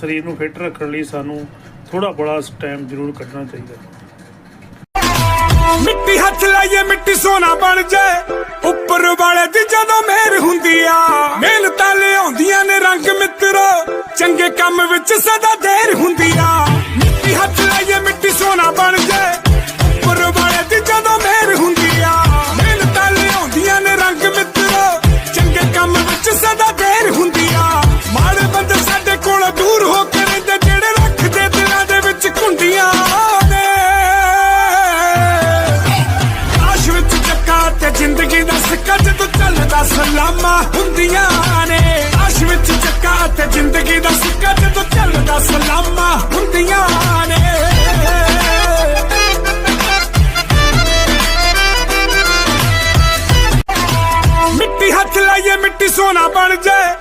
ਸਰੀਰ ਨੂੰ ਫਿੱਟ ਰੱਖਣ ਲਈ ਸਾਨੂੰ ਥੋੜਾ ਬੜਾ ਟਾਈਮ ਜ਼ਰੂਰ ਕੱਢਣਾ ਚਾਹੀਦਾ ਮਿੱਟੀ ਹੱਥ ਲਾਈਏ, ਮਿੱਟੀ ਸੋਨਾ ਬਣ ਜਾਏ। ਉੱਪਰ ਵਾਲੇ ਦੀ ਜਦੋਂ ਮਿਹਰ ਹੁੰਦੀ ਆ, ਮਿਹਨਤਾਂ ਲਿਆਉਂਦੀਆਂ ਨੇ ਰੰਗ ਮਿੱਤਰੋ। ਚੰਗੇ ਕੰਮ ਵਿੱਚ ਸਦਾ ਦੇਰ ਹੁੰਦੀ ਆ। ਜ਼ਿੰਦਗੀ ਦਾ ਸਿੱਕਾ ਜਦੋਂ ਚੱਲਦਾ ਸਲਾਮਾ ਹੁੰਦੀਆਂ ਨੇ। ਆਸ਼ ਵਿੱਚ ਚੱਕਾ ਤੇ ਜ਼ਿੰਦਗੀ ਦਾ ਸਿੱਕਾ ਜਦੋਂ ਚੱਲਦਾ ਸਲਾਮਾ ਹੁੰਦੀਆਂ ਨੇ। ਮਿੱਟੀ ਹੱਥ ਲਾਈਏ, ਮਿੱਟੀ ਸੋਨਾ ਬਣ ਜਾਏ।